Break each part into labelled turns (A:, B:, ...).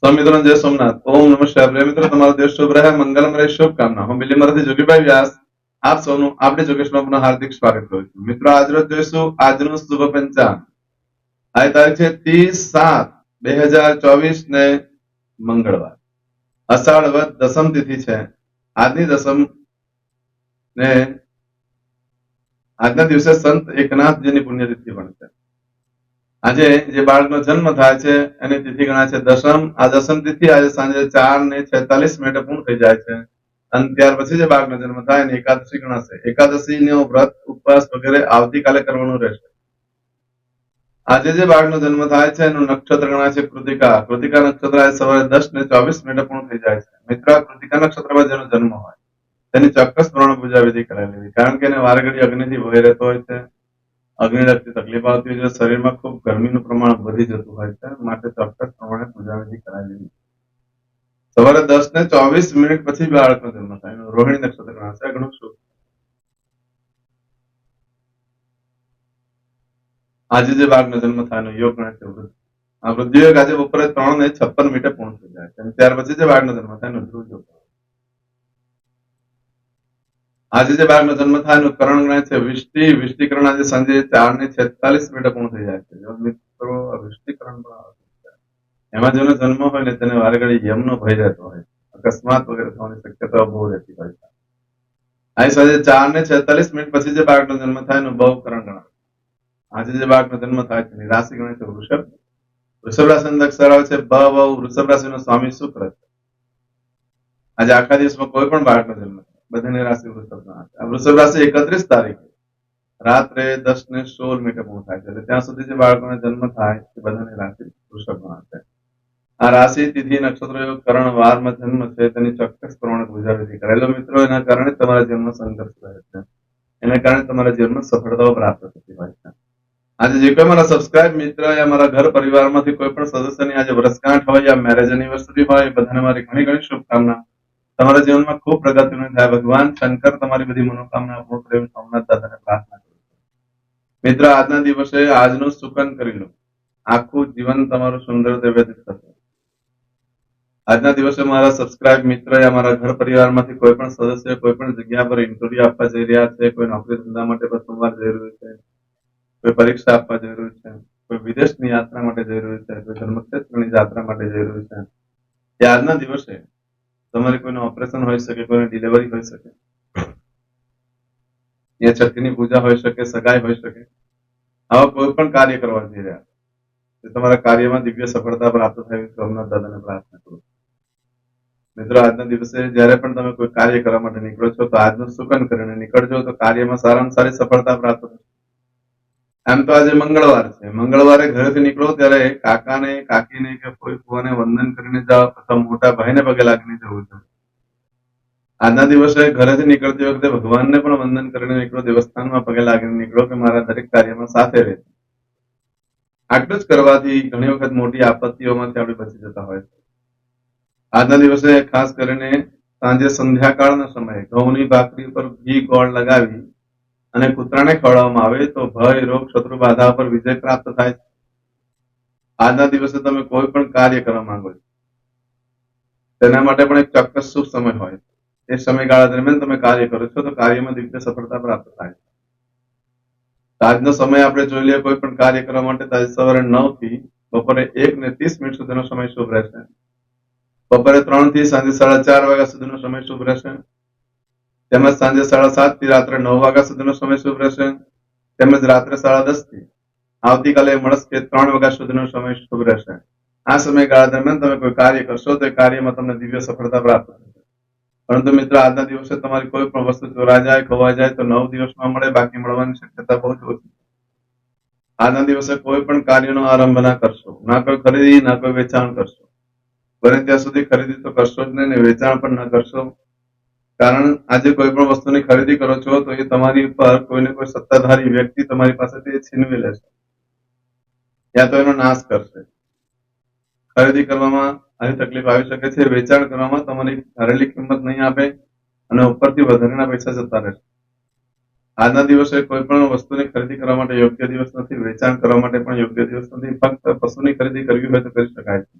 A: સ્વામિત્રણ જય સોમનાથ. ઓમ નમસ્કાર પ્રિય મિત્રો, તમારો દેશ શુભ રહે. મંગલમ રહે. શુભકામના. હું બિલીમરાથી જોગીભાઈ વ્યાસ. આપ સૌનું, આપણી જોગેશમાં પુનઃ હાર્દિક સ્વાગત કરું છું. મિત્રો આજરોજ જોઈશું આજનું શુભ પંચાંગ. આ તારીખ છે ત્રીસ સાત બે હજાર ચોવીસ ને મંગળવાર. અષાઢ વદ દસમ તિથિ છે. આજની દસમ ને આજના દિવસે સંત એકનાથજીની પુણ્યતિથિ પણ છે. આજે જે બાળકનો જન્મ થાય છે, એની તિથિ ગણાય છે દસમ આ દસમ તિથિ આજે સાંજે ચાર ને છેતાલીસ મિનિટે પૂર્ણ થઈ જાય છે. અને ત્યાર પછી જે બાળકનો જન્મ થાય, એને એકાદશી ગણાશે. એકાદશી નો વ્રત, ઉપવાસ વગેરે આવતીકાલે કરવાનું રહેશે. આજે જે બાળકનો જન્મ થાય છે, એનું નક્ષત્ર ગણાય છે કૃતિકા. કૃતિકા નક્ષત્ર આજે સવારે દસ ને ચોવીસ મિનિટે પૂર્ણ થઈ જાય છે. મિત્ર, કૃતિકા નક્ષત્રમાં જેનો જન્મ હોય, તેની ચોક્કસ પ્રમાણે પૂજા વિધિ કરાવી કારણ કે એને વારગડી અગ્નિથી વહી રહેતો હોય છે. અગ્નિ લગતી તકલીફ આવતી હોય છે, શરીરમાં ખૂબ ગરમીનું પ્રમાણ વધી જતું હોય છે, માટે ચોક્કસ પ્રમાણે પૂજાવિધિ કરાવી લેવી સવારે દસ ને ચોવીસ મિનિટ પછી બાળકનો જન્મ થાય. રોહિણી નક્ષત્ર હશે ઘણું શુભ આજે જે બાળકનો જન્મ થાય એનો યોગ ગણાય છે વૃદ્ધ. આ વૃદ્ધિ યોગ આજે બપોરે ત્રણ ને છપ્પન મિનિટે પૂર્ણ થઈ જાય છે ત્યાર પછી જે બાળકનો જન્મ થાય એનો ધ્રુવ યોગ. આજે જે બાળકનો જન્મ થાય એનું કરણ ગણાય છે, વિષ્ટિ, વિષ્ટિકરણ આજે સાંજે ચાર ને છેતાલીસ મિનિટે પૂર્ણ થઈ જાય છે. મિત્રો વિષ્ટિકરણ. એમાં જેનો જન્મ હોય ને તેને વારે ઘડી યમનો ભય રહેતો હોય અકસ્માત વગેરે થવાની શક્યતાઓ બહુ રહેતી હોય છે. આજે સાંજે ચાર ને છેતાલીસ મિનિટ પછી જે બાળકનો જન્મ થાય એનું બહુ કરણ ગણાય આજે જે બાળકનો જન્મ થાય છે રાશિ ગણાય છે વૃષભ. વૃષભ રાશિ અક્ષર આવે છે, બ વૃષભ રાશિનો સ્વામી શુક્ર છે. આજે આખા દિવસમાં કોઈ પણ બાળકનો જન્મ થાય બધાની રાશિ વૃષભ ગણાય આ વૃષભ રાશિ એકત્રીસ તારીખે. રાત્રે દસ ને સોળ મિનિટે થાય છે. ત્યાં સુધી જે બાળકોને જન્મ થાય તે બધાની રાશિ વૃષભ છે. આ રાશિ, તિથિ, નક્ષત્ર યોગ કરણ વારમાં જન્મ છે. તેની ચોક્કસ પ્રમાણે પૂજા વિધિ કરેલો મિત્રો, એના કારણે તમારા જીવનમાં સંઘર્ષ રહે છે. એના કારણે તમારા જીવનમાં સફળતાઓ પ્રાપ્ત થતી હોય છે. આજે જે કોઈ મારા સબસ્ક્રાઇબ મિત્ર યા મારા ઘર પરિવારમાંથી કોઈ પણ સદસ્યની આજે વર્ષગાંઠ હોય, યા મેરેજ એનિવર્સરી હોય બધાને મારી ઘણી ઘણી શુભકામના. તમારા જીવનમાં ખૂબ પ્રગતિનું થાય. ભગવાન, શંકર તમારી બધી મનોકામના પૂર્ણ કરે સોમનાથ દાદાને પ્રાર્થના કરું મિત્ર, આજના દિવસે આજનું સુકન કરી લો. આખું જીવન તમારું સુંદર વ્યતીત થશે. આજના દિવસે મારા સબસ્ક્રાઇબ મિત્ર યા મારા ઘર પરિવારમાંથી કોઈ પણ સદસ્ય, કોઈ પણ જગ્યા પર ઇન્ટરવ્યુ આપવા જઈ રહ્યા છે, કોઈ નોકરી ધંધા માટે પ્રથમવાર જઈ રહ્યું છે, કોઈ પરીક્ષા આપવા જઈ રહ્યું છે, કોઈ વિદેશની યાત્રા માટે જઈ રહ્યું છે, કોઈ ધર્મક્ષેત્રની યાત્રા માટે જઈ રહ્યું છે. આજના દિવસે તમારે કોઈનું ઓપરેશન હોઈ શકે, કોઈની ડિલિવરી હોઈ શકે. એ છઠ્ઠીની પૂજા હોઈ શકે, સગાઈ હોઈ શકે. આવા કોઈ પણ કાર્ય કરવા જઈ રહ્યા. તમારા કાર્યમાં દિવ્ય સફળતા પ્રાપ્ત થાય સોમનાથ દાદાને પ્રાર્થના કરું. મિત્રો, આજના દિવસે જ્યારે પણ તમે કોઈ કાર્ય કરવા માટે નીકળો છો, તો આજનું સુકન કરીને નીકળજો, તો કાર્યમાં સારામાં સારી સફળતા પ્રાપ્ત થશે. આમ તો આજે મંગળવાર છે. મંગળવારે ઘરેથી નીકળો ત્યારે કાકાને, કાકીને કે કોઈ ફુવાને વંદન કરીને જાઓ અથવા મોટા ભાઈને પગે લાગીને જવું જોઈએ આજના દિવસે ઘરેથી નીકળતી વખતે ભગવાનને પણ વંદન કરીને નીકળો, દેવસ્થાનમાં પગે લાગીને નીકળો કે મારા દરેક કાર્યમાં સાથે રહે. આટલું જ કરવાથી ઘણી વખત મોટી આપત્તિઓમાંથી આપણે બચી જતા હોય છે. આજના દિવસે ખાસ કરીને સાંજે સંધ્યાકાળના સમયે, ઘઉંની ભાખરી ઉપર ઘી ગોળ લગાવી અને કૂતરાને ખવડાવવામાં આવે તો ભય, રોગ, શત્રુ બાધા પર વિજય પ્રાપ્ત થાય છે. આજના દિવસે તમે કોઈ પણ કાર્ય કરવા માંગો છો, તેના માટે પણ એક ચોક્કસ શુભ સમય હોય એ સમયગાળા દરમિયાન તમે કાર્ય કરો છો તો કાર્યમાં દિવ્ય સફળતા પ્રાપ્ત થાય છે. આજનો સમય આપણે જોઈ લઈએ કોઈ પણ કાર્ય કરવા માટે તો આજે સવારે નવથી બપોરે એક ને ત્રીસ મિનિટ સુધીનો સમય શુભ રહેશે. બપોરે ત્રણથી સાંજે સાડા ચાર વાગ્યા સુધીનો સમય શુભ રહેશે. તેમજ સાંજે સાડા સાતથી રાત્રે નવ વાગ્યા સુધીનો સમય શુભ રહેશે. તેમજ રાત્રે સાડા દસથી આવતીકાલે મળસ્કે ત્રણ વાગ્યા સુધીનો સમય શુભ રહેશે. આ સમયગાળા દરમિયાન તમે કોઈ કાર્ય કરશો તો એ કાર્યમાં તમને દિવ્ય સફળતા પ્રાપ્ત થશે. પરંતુ મિત્ર, આજના દિવસે તમારી કોઈ પણ વસ્તુ ચોરા જાય, ખોવાઈ જાય તો નવ દિવસમાં મળે, બાકી મળવાની શક્યતા બહુ જ ઓછી આજના દિવસે કોઈ પણ કાર્યનો આરંભ ના કરશો, ના કોઈ ખરીદી, ના કોઈ વેચાણ કરશો. બને ત્યાં સુધી ખરીદી તો કરશો જ નહીં ને વેચાણ પણ ના કરશો. કારણ આજે કોઈ પણ વસ્તુની ખરીદી કરો છો, તો એ તમારી ઉપર કોઈને કોઈ સત્તાધારી વ્યક્તિ તમારી પાસેથી છીનવી લેશે. યા તો એનો નાશ કરશે. ખરીદી કરવામાં આની તકલીફ આવી શકે છે, વેચાણ કરવામાં તમારી ધારેલી કિંમત નહીં આપે અને ઉપરથી વધારેના પૈસા જતા રહેશે. આજના દિવસે કોઈ પણ વસ્તુની ખરીદી કરવા માટે યોગ્ય દિવસ નથી, વેચાણ કરવા માટે પણ યોગ્ય દિવસ નથી, ફક્ત પશુની ખરીદી કરવી હોય તો કરી શકાય છે.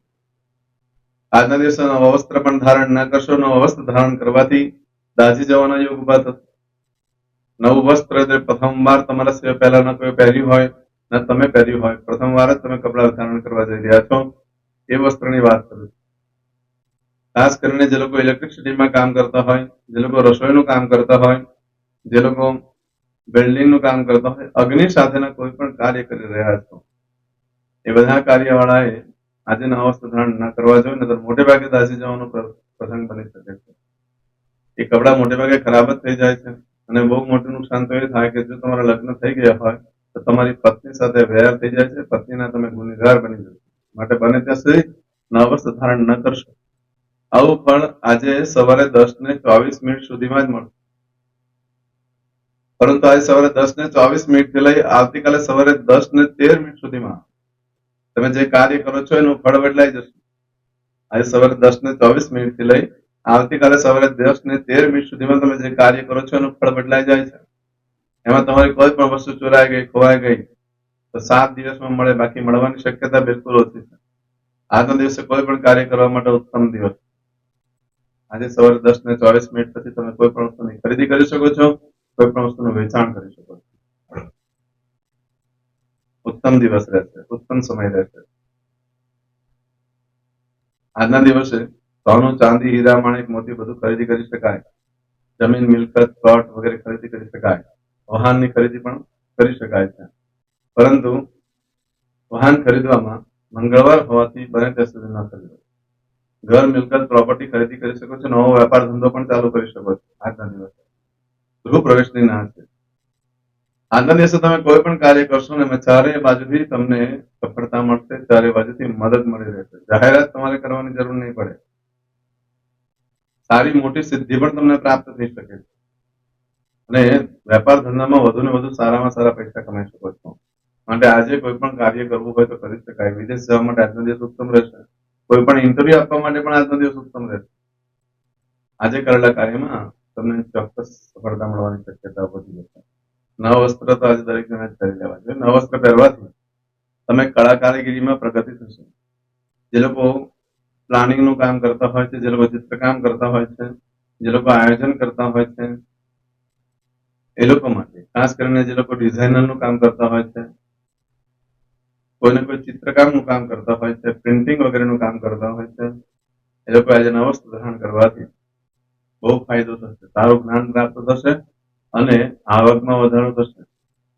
A: આજના દિવસે નવા વસ્ત્ર પણ ધારણ ન કરશો, નવા વસ્ત્ર ધારણ કરવાથી દાઝી જવાના યોગ ઊભા થશે નવું વસ્ત્ર જે પ્રથમવાર તમારા સિવાય પહેલા ન કોઈ પહેર્યું હોય, ન તમે પહેર્યું હોય, પ્રથમવાર જ તમે કપડા ધારણ કરવા જઈ રહ્યા છો, એ વસ્ત્રની વાત કરું ખાસ કરીને જે લોકો ઇલેક્ટ્રિસિટીમાં કામ કરતા હોય, જે લોકો રસોઈનું કામ કરતા હોય, જે લોકો બિલ્ડિંગનું કામ કરતા હોય, અગ્નિ સાથેના કોઈ પણ કાર્ય કરી રહ્યા છો, એ બધા કાર્યવાળાએ આજે નવા વસ્ત્ર ધારણ ન કરવા જોઈએ નતર મોટે ભાગે દાઝી જવાનો પ્રસંગ બની શકે છે. એ કપડા મોટે ભાગે ખરાબ જ થઈ જાય છે. અને બહુ મોટું નુકસાન તો એ થાય કે જો તમારા લગ્ન થઈ ગયા હોય, તો તમારી પત્ની સાથે વેર થઈ જાય છે, પત્નીના તમે ગુનેગાર બની જશો માટે બને ત્યાં સુધી નવસ્થ ધારણ ન કરશો. આવું પણ આજે સવારે દસ ને ચોવીસ મિનિટ સુધીમાં જ મળશે. પરંતુ આજે સવારે દસ ને ચોવીસ મિનિટથી લઈ આવતીકાલે સવારે દસ ને તેર મિનિટ સુધીમાં તમે જે કાર્ય કરો છો, એનું ફળ બદલાઈ જશે. આજે સવારે દસ ને ચોવીસ મિનિટથી લઈ આવતીકાલે સવારે દસ ને તેર મિનિટ સુધીમાં તમે જે કાર્ય કરો છો એનું ફળ બદલાઈ જાય છે. એમાં તમારી કોઈ પણ વસ્તુ ચોરાઈ ગઈ, ખોવાઈ ગઈ, તો સાત દિવસમાં મળે, બાકી મળવાની શક્યતા બિલકુલ ઓછી છે. આજના દિવસે કોઈ પણ કાર્ય કરવા માટે ઉત્તમ દિવસ. આજે સવારે દસ ને ચોવીસ મિનિટ પછી તમે કોઈ પણ વસ્તુની ખરીદી કરી શકો છો, કોઈ પણ વસ્તુનું વેચાણ કરી શકો છો. ઉત્તમ દિવસ રહેશે, ઉત્તમ સમય રહેશે. આજના દિવસે સોનું, ચાંદી, હીરા, માણેક, મોતી બધું ખરીદી કરી શકાય. જમીન, મિલકત, પ્લોટ વગેરે ખરીદી કરી શકાય. વાહનની ખરીદી પણ કરી શકાય છે. પરંતુ વાહન ખરીદવામાં મંગળવાર હોવાથી બને ત્યાં સુધી ન ખરીદો. ઘર, મિલકત, પ્રોપર્ટી ખરીદી કરી શકો છો, નવો વેપાર ધંધો પણ ચાલુ કરી શકો છો. આજના દિવસે. ગૃહ પ્રવેશની ના છે. આજના દિવસે તમે કોઈ પણ કાર્ય કરશો ને ચારે બાજુથી તમને સફળતા મળશે ચારે બાજુથી મદદ મળી રહેશે. જાહેરાત તમારે કરવાની જરૂર નહીં પડે. સારી મોટી સિદ્ધિ પણ તમને પ્રાપ્ત થઈ શકે છે. અને વેપાર ધંધામાં વધુ ને વધુ સારામાં સારા પૈસા કમાઈ શકો છો. માટે આજે કોઈ પણ કાર્ય કરવું હોય તો કરી શકાય. વિદેશ જવા માટે આજનો દિવસ ઉત્તમ રહેશે. કોઈ પણ ઇન્ટરવ્યુ આપવા માટે પણ આજનો દિવસ ઉત્તમ રહેશે. આજે કરેલા કાર્યમાં તમને ચોક્કસ સફળતા મળવાની શક્યતા વધી જશે નવ વસ્ત્ર તો આજે દરેક જણા કરી લેવા જોઈએ. નવ વસ્ત્ર પહેરવાથી તમે કળા કારીગીરીમાં પ્રગતિ થશે. જે લોકો પ્લાનિંગનું કામ કરતા હોય છે જે લોકો ચિત્રકામ કરતા હોય છે, જે લોકો આયોજન કરતા હોય છે, એ લોકો માટે. ખાસ કરીને જે લોકો ડિઝાઇનરનું કામ કરતા હોય છે, કોઈને કોઈ ચિત્રકામનું કામ કરતા હોય છે, પ્રિન્ટિંગ વગેરેનું કામ કરતા હોય છે, એ લોકો આજે નવો વસ્ત્ર ધારણ કરવાથી બહુ ફાયદો થશે. સારું જ્ઞાન પ્રાપ્ત થશે અને આવકમાં વધારો થશે.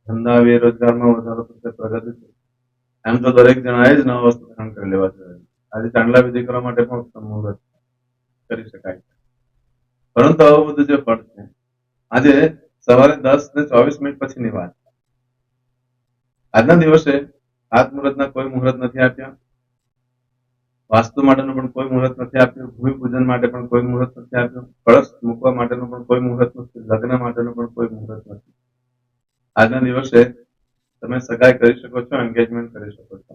A: ધંધા બેરોજગારમાં વધારો થશે, પ્રગતિ થશે. એમ તો દરેક જણાએ જ નવા વસ્ત્ર ધારણ કરી લેવા જોઈએ. આજે ચાંદલા વિધિ કરવા માટે પણ મુહૂર્ત કરી શકાય પરંતુ આવું બધું જે ફળ છે, આજે સવારે દસ ને ચોવીસ મિનિટ પછીની વાત આજના દિવસે હાથ મુહૂર્તના કોઈ મુહૂર્ત નથી આપ્યા. વાસ્તુ માટેનું પણ કોઈ મુહૂર્ત નથી આપ્યું. ભૂમિ પૂજન માટે પણ કોઈ મુહૂર્ત નથી આપ્યું. કળશ મૂકવા માટેનું પણ કોઈ મુહૂર્ત નથી. લગ્ન માટેનું પણ કોઈ મુહૂર્ત નથી. આજના દિવસે તમે સગાઈ કરી શકો છો એન્ગેજમેન્ટ કરી શકો છો.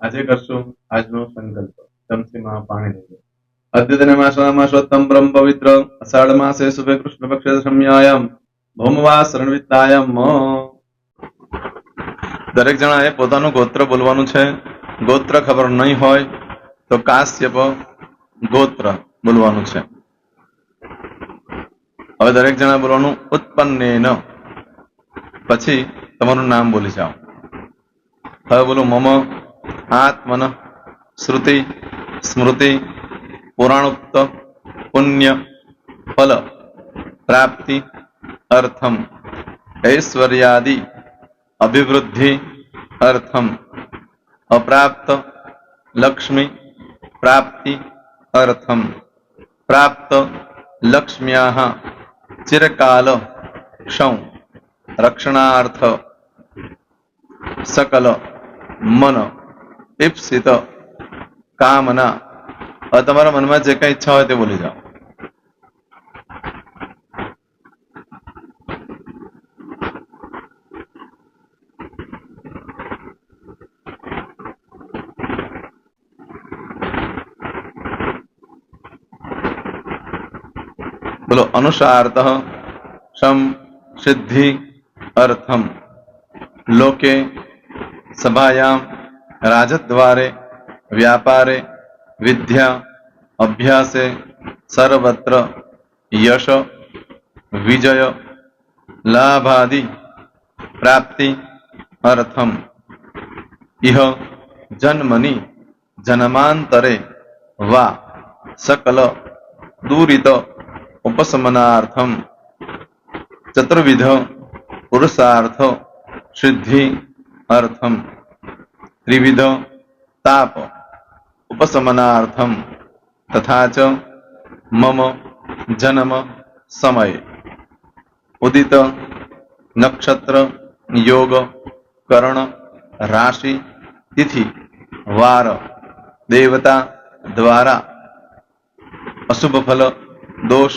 A: આજે કરશું આજનો સંકલ્પ. ચમચીમાં પાણી લેજો. અદ્યતન માસોત્તમ બ્રહ્મ પવિત્ર અષાઢ માસે શુભે કૃષ્ણ પક્ષે શમ્યાયમ ભૌમવા શરણવિત્તાયમ દરેક જણાએ પોતાનું ગોત્ર બોલવાનું છે. ગોત્ર ખબર નહીં હોય તો કાશ્યપ ગોત્ર બોલવાનું છે. હવે દરેક જણા બોલવાનું ઉત્પન્નેન. પછી તમારું નામ બોલી જાઓ. હવે બોલો મમ આત્મન શ્રુતિ સ્મૃતિ પુરાણોક્ત પુણ્ય ફલ પ્રાપ્તિ અર્થમ ઐશ્વર્યાદિ અભિવૃદ્ધિ અર્થમ અપ્રાપ્ત લક્ષ્મી પ્રાપ્તિ અર્થમ પ્રાપ્ત લક્ષ્મ્યા ચિરકાલ ક્ષૌ રક્ષણાર્થ સકલ મન ઈપ્સિત કામના હવે તમારા મનમાં જે કઈ ઈચ્છા હોય તે બોલી જાઓ. બોલો અનુસાર્થ શમ સિદ્ધિ અર્થમ. લોકે સભાયામ રાજદ્વારે, વ્યાપારે, વિદ્યા, અભ્યાસે, સર્વત્ર યશ, વિજય, લાભાદિ, પ્રાપ્તિ, અર્થમ. ઇહ જન્મની જન્માંતરે વા સકલ દૂરિત ઉપશમનાર્થમ. ચતુર્વિધ પુરુષાર્થ સિદ્ધિ અર્થમ. ત્રિવિધ તાપ ઉપશમનાર્થમ તથા ચ મમ જન્મ સમય ઉદિત નક્ષત્ર યોગ કરણ રાશિ તિથિ વાર દેવતા દ્વારા અશુભ ફલ દોષ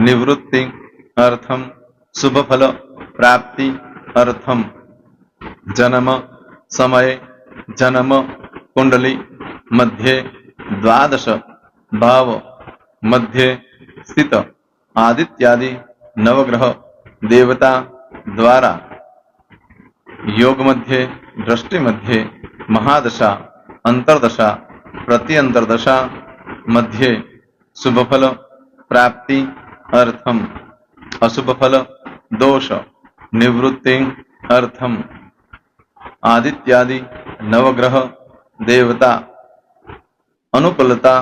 A: નિવૃત્તિ અર્થમ શુભ ફલ પ્રાપ્તિ અર્થમ જન્મ સમય જન્મ કુંડલી મધ્યે દ્વાદશ ભાવ મધ્યે સ્થિત આદિત્યાદિ નવગ્રહ દેવતા દ્વારા યોગ મધ્યે દ્રષ્ટિ મધ્યે મહાદશા અંતરદશા પ્રત્યંતરદશા મધ્યે શુભફલ પ્રાપ્તિ અર્થમ અશુભફલ દોષ નિવૃત્તિ અર્થમ આદિત્યાદિ નવગ્રહ દેવતા અનુકૂલતા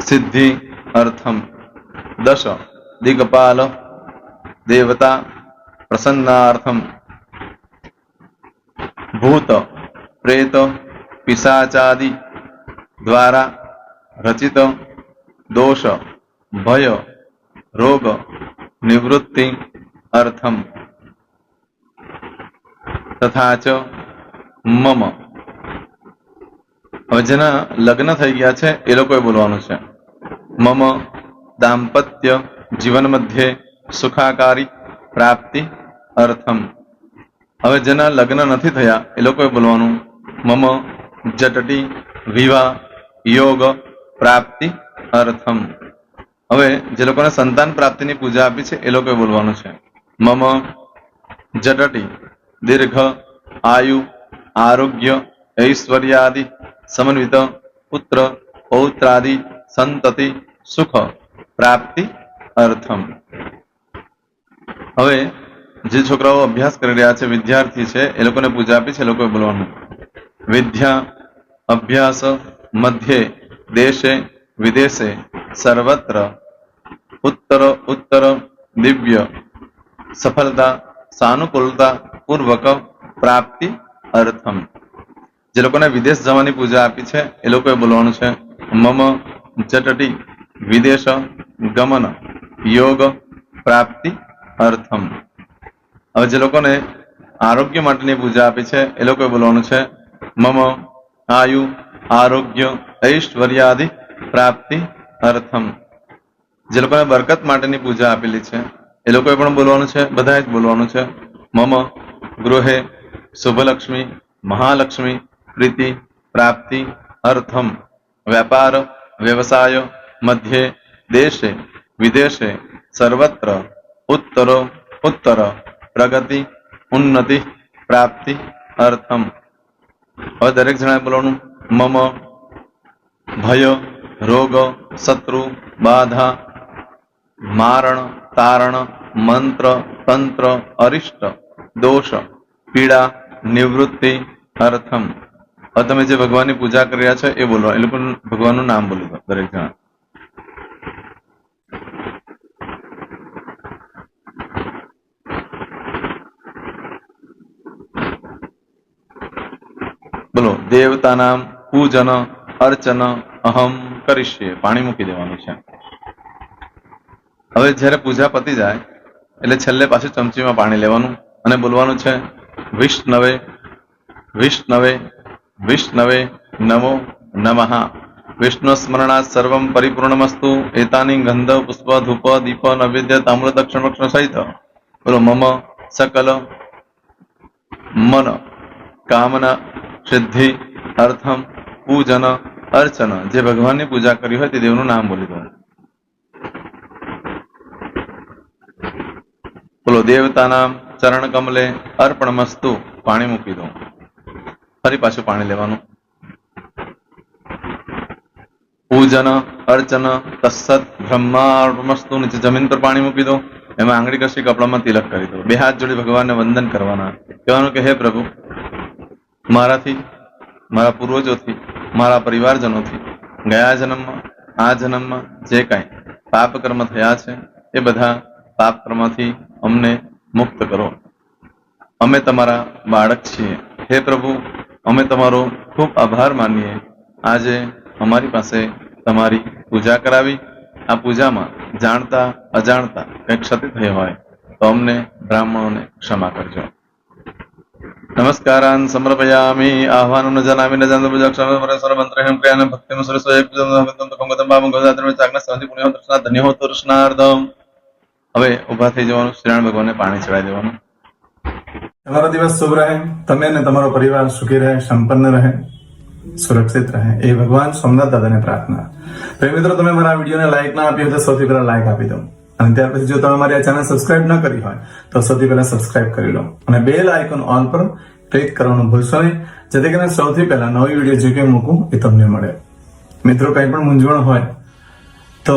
A: સિદ્ધિ અર્થમ દશ દિગપાલ દેવતા પ્રસન્નાર્થમ ભૂત પ્રેત પિશાચાદિ દ્વારા રચિત દોષ ભય રોગ નિવૃત્તિ અર્થમ તથા ચ મમ. હવે જેના લગ્ન થઈ ગયા છે, એ લોકોએ બોલવાનું છે. મમ, દાંપત્ય જીવન મધ્યે સુખાકારી પ્રાપ્તિ અર્થમ. હવે જેના લગ્ન નથી થયા, એ લોકોએ બોલવાનું મમ, જટટી, વિવાહ, યોગ, પ્રાપ્તિ અર્થમ. હવે જે લોકોને સંતાન પ્રાપ્તિની પૂજા આપી છે, એ લોકોએ બોલવાનું છે. મમ, જટટી દીર્ઘ આયુ આરોગ્ય ઐશ્વર્યાદિ સમન્વિત પુત્ર પૌત્રાદિ સંતતિ સુખ પ્રાપ્તિ અર્થમ હવે જે છોકરાઓ અભ્યાસ કરી રહ્યા છે, વિદ્યાર્થી છે, એ લોકોને પૂજા આપી છે, એ લોકોએ બોલવાનું. વિદ્યા, અભ્યાસ, મધ્યે, દેશે, વિદેશે, સર્વત્ર, ઉત્તર ઉત્તર, દિવ્ય, સફળતા, સાનુકૂળતા પૂર્વક પ્રાપ્તિ અર્થમ. જે લોકોને વિદેશ જવાની પૂજા આપી છે, એ લોકોએ બોલવાનું છે, મમ જટટી વિદેશ ગમન યોગ પ્રાપ્તિ અર્થમ. હવે જે લોકોને આરોગ્ય માટેની પૂજા આપી છે, એ લોકોએ બોલવાનું છે, મમ આયુ આરોગ્ય ઐશ્વર્યાદિ પ્રાપ્તિ અર્થમ. જે લોકોને બરકત માટેની પૂજા આપેલી છે, એ લોકોએ પણ બોલવાનું છે, બધાએ જ બોલવાનું છે, મમ ગૃહે શુભલક્ષ્મી મહાલક્ષ્મી પ્રીતિ પ્રાપ્તિ અર્થમ વ્યાપાર વ્યવસાય મધ્યે દેશે વિદેશે સર્વત્ર ઉત્તરો ઉત્તર પ્રગતિ ઉન્નતિ પ્રાપ્તિ અર્થમ હવે દરેક જણાએ બોલવાનું, મમ, ભય, રોગ, શત્રુ, બાધા, મારણ, તારણ, મંત્ર, તંત્ર, અરિષ્ટ. દોષ, પીડા, નિવૃત્તિ, અર્થમ. તમે જે ભગવાનની પૂજા કરી રહ્યા છો એ બોલો. એ લોકો ભગવાનનું નામ બોલો દરેક જણા. બોલો દેવતાના પૂજન અર્ચન અહમ કરીશ્યે પાણી મૂકી દેવાનું છે. હવે જ્યારે પૂજા પતી જાય, એટલે છેલ્લે પાછું ચમચીમાં પાણી લેવાનું. અને બોલવાનું છે, વિષ્ણવે વિષ્ણવે વિષ્ણવે નમો નમઃ. વિષ્ણુ સ્મરણાત સર્વમ પરિપૂર્ણમસ્તુ, એતાની ગંધ, પુષ્પ, ધૂપ, દીપ, નૈવેદ્ય તામ્ર દક્ષિણ વક્ષણ સહિત. બોલો, મમ, સકલ, મન, કામના, સિદ્ધિ, અર્થમ, પૂજન, અર્ચન. જે ભગવાનની પૂજા કરી હોય તે દેવનું નામ બોલી દો બોલો દેવતાના ચરણ કમલે અર્પણમસ્તુ પાણી મૂકી દઉં. ફરી પાછું પાણી લેવાનું. પૂજન, અર્ચન તસ્સત બ્રહ્માર્પણમસ્તુ નીચે જમીન પર પાણી મૂકી દો એમાં આંગળી કશી કપડામાં તિલક કરી દો બે હાથ જોડી ભગવાનને વંદન કરવાના. કહેવાનું કે, હે પ્રભુ, મારાથી, મારા પૂર્વજોથી, મારા પરિવારજનોથી, ગયા જન્મમાં, આ જન્મમાં જે કાંઈ પાપ કર્મ થયા છે, એ બધા પાપ કર્મથી અમને મુક્ત કરો. અમે તમારા બાળક છીએ. હે પ્રભુ, અમે તમારો ખૂબ આભાર માનીએ. આજે અમારી પાસે તમારી પૂજા કરાવી. આ પૂજામાં જાણતા, અજાણતા કંઈક ક્ષતિ થઈ હોય તો અમને બ્રાહ્મણોને ક્ષમા કરજો. નમસ્કારાન સમર્પયામિ આહ્વાનમ જનામિ ન જાનતો પૂજા ક્ષમ પરેશ્વર મંત્રહેમ ક્રિયાન ભક્તિમ સરસ્વ એક પૂજન ભક્તમ તો કંગતમ પાપમ સંધિ પુણ્ય દર્શના ધન્ય હો તૃષ્ણાર્ધમ હવે ઊભા થઈ જવાનું, શ્રીરામ ભગવાનને પાણી ચડાવી દેવાનું.
B: તમારો દિવસ શુભ રહે, તમે અને તમારો પરિવાર સુખી રહે, સંપન્ન રહે, સુરક્ષિત રહે. એ ભગવાન સોમનાથ દાદાને પ્રાર્થના. તો મિત્રો, તમે મારા વિડીયોને લાઈક ના આપી હોય તો સૌથી પહેલા લાઈક આપી દો. અને ત્યાર પછી જો તમે મારી આ ચેનલ સબસ્ક્રાઇબ ન કરી હોય, તો સૌથી પહેલા સબસ્ક્રાઇબ કરી લો. અને બેલ આઇકોન ઓન પર ક્લિક કરવાનું ભૂલશો નહીં, જેથી કરીને સૌથી પહેલા નવી વીડિયો જે કંઈ મૂકું એ તમને મળે. મિત્રો, કંઈ પણ મૂંઝવણ હોય, તો